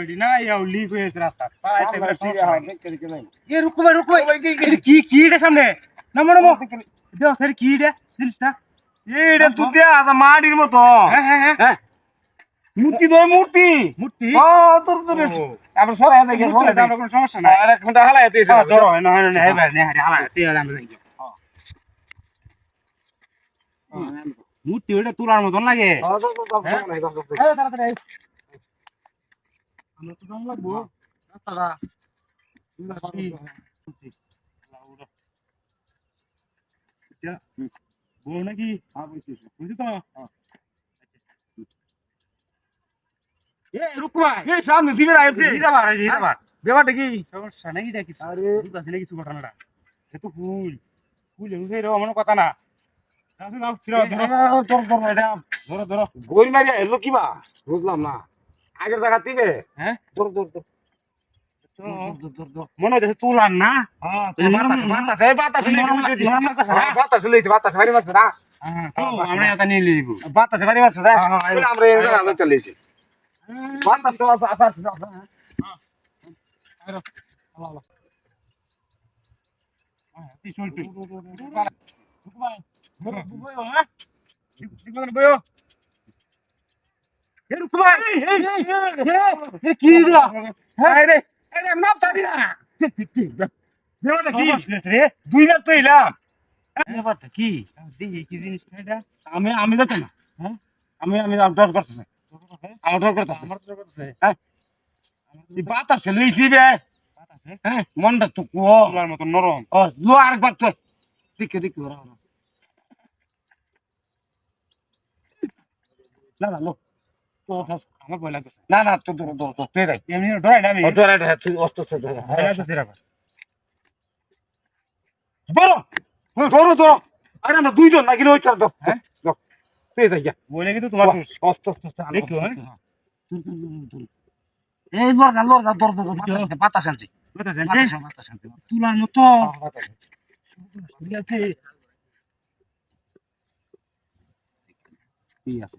এটি না ইয়াও লিক হয়েছে রাস্তা। সমস্যা হয়, হয়। দেখতে দেখতে নাই। এ রুকু ভাই রুকু ভাই কি কি এটা সামনে? নামো নামো। দেও স্যার কি এটা? জিনিসটা। এইটা তো দেয়া আছে মতো। হ্যাঁ হ্যাঁ মূর্তি দই মূর্তি। মূর্তি? ও তোর তোর আমরা সরাই দেখে সরাই মূর্তিতে কোনো সমস্যা নাই। আর এক ঘণ্টা তুই ধরো না না না এবার নে হারি হালা তুই আমরা যাই মূর্তি ওটা তোলার মতন লাগে হ্যাঁ, তো, তো, তো, হ্যাঁ? নাই, তো, তো, তো। এই তাড়াতাড়ি আই। আমরা তো দাম লাগবো? রাস্তাটা বউ নাকি? বুঝলি তো। এ সামনে দিবে না ব্যাপারটা কি? সমস্যা নাকি? এটা কিছু আরে। বুঝতেছি না কিছু ঘটনাটা এ তো ফুল। আমার কথা ধরো। ধরো ধরো না। আগের জায়গা দিবে? হ্যাঁ? তোর তোর তোর তো মনে হচ্ছে তুলার না? হ্যাঁ এই বাতাস নরম- বাতাস এই বাতাস লইছে নরম- বুঝছি নরম লাগতাছে না? হ্যাঁ বাতাস লইছে বাতাস বাড়ি মারছে না? হ্যাঁ তো আমরা এটা নিয়ে লিখব বাতাস বাড়ি মারছে যা। হ্যাঁ, হ্যাঁ, আমরা এই জায়গা লইতে লইছি। বাতাস তো আছে আছে আছে, আছে তুই চল তুই বয় এ রুকমা এ কি রে? রে। নাম ছাড়ি না। ব্যাপারটা কি রে। দুইবার তো এলাম। ব্যাপারটা কি? দেখি কি জিনিস আমি আমি যাচ্ছি না। হ্যাঁ? আমি আমি ডর করতেছে। আমার ডর করতেছে। আমার তো কথা হ্যাঁ? বাতাস লইছি বে। হ্যাঁ? মনটা তো কো তোমার মতো নরম। ও লো আরেকবার তো দিকে দিকে ওরা। না না লো তো আমার ভয় লাগতেছে। না না তো ধরো ধরো তো যাই। এমনি ডরাই না আমি ও ধরে ধরে তুই অস্ত সে ধরে। ভয় লাগতেছে রে ধরো ধরো ধরো। আরে আমরা দুইজন নাকি ওই হ্যাঁ? যাই বলে কিন্তু তোমার অস্ত অস্ত অস্ত দেখো? এই লড় না লড় না ধর ধর বাতাস বাতাস আনছি। বাতাস জানছিস বাতাস আনছি তুলার মতো। বাতাস আনছি। ঠিক আছে। ঠিক আছে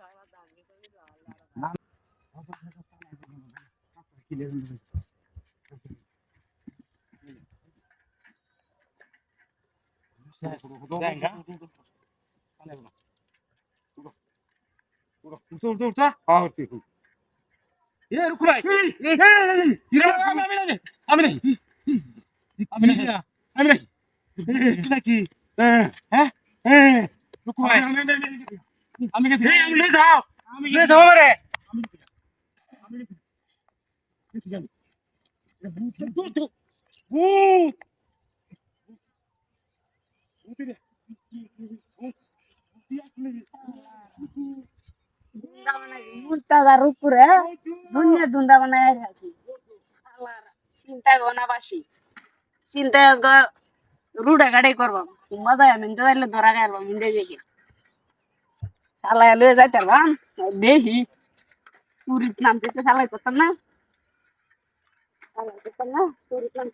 জায়গা উঠো উঠো উঠো হ্যাঁ ঠিক এ রুকু ভাই এই আমি নাই আমি নাই আমি আমি নাকি আমি আমি নিয়ে যাও নিয়ে যাও ভূত মুর্তাদার উপরে দুনিয়া দুন্দা বানায় রাখি আল্লাহর চিন্তা গনাবাসি চিন্তা রুডে গাড়ি করব মজা তো এলে ধরা গেল মিন্ডে দেখি চালাই লয়ে যাইতে পারবাম দেখি চুরির নাম চেতে চালাই করতাম না চালাই করতাম না চুরির নাম